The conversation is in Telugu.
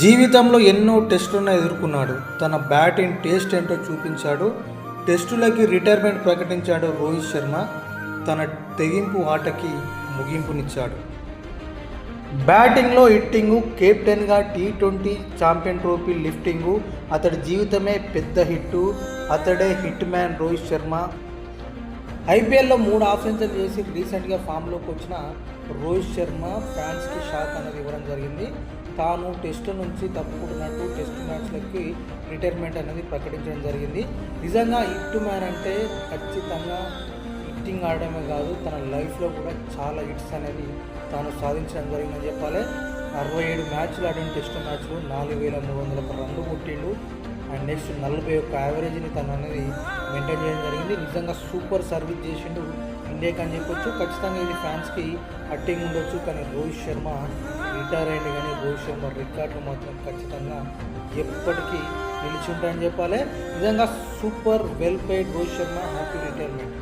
జీవితంలో ఎన్నో టెస్టులను ఎదుర్కొన్నాడు. తన బ్యాటింగ్ టేస్ట్ ఏంటో చూపించాడు. టెస్టులకి రిటైర్మెంట్ ప్రకటించాడు రోహిత్ శర్మ. తన తెగింపు ఆటకి ముగింపునిచ్చాడు. బ్యాటింగ్లో హిట్టింగు కెప్టెన్గా T twenty champion trophy lifting అతడి జీవితమే పెద్ద హిట్టు. అతడే హిట్ మ్యాన్ రోహిత్ శర్మ. ఐపీఎల్లో మూడు ఆప్షన్స్ చేసి రీసెంట్గా ఫామ్లోకి వచ్చిన రోహిత్ శర్మ ఫ్యాన్స్కి షాక్ అనేది ఇవ్వడం జరిగింది. తాను టెస్ట్ నుంచి తప్పుకుంటున్నట్టు టెస్ట్ మ్యాచ్లకి రిటైర్మెంట్ అనేది ప్రకటించడం జరిగింది. నిజంగా హిట్ మ్యాన్ అంటే ఖచ్చితంగా హిట్టింగ్ ఆడడమే కాదు తన లైఫ్లో కూడా చాలా హిట్స్ అనేది తాను సాధించడం జరిగిందని చెప్పాలి. అరవై ఏడు మ్యాచ్లు ఆడిన టెస్ట్ మ్యాచ్లు నాలుగు వేల మూడు వందల రన్లు కొట్టి అండ్ నెక్స్ట్ నలభై ఒక్క యావరేజ్ని తను అనేది మెయింటైన్ చేయడం జరిగింది. నిజంగా సూపర్ సర్వీస్ చేసిండు ఇండియాకి అని చెప్పొచ్చు. ఖచ్చితంగా ఇది ఫ్యాన్స్కి హట్టింగ్ ఉండొచ్చు. కానీ రోహిత్ శర్మ రిటైర్ అయింది కానీ రోహిత్ శర్మ రికార్డులు మాత్రం ఖచ్చితంగా ఎప్పటికీ నిలిచి ఉంటాయని చెప్పాలి. నిజంగా super well paid Rohit Sharma happy retirement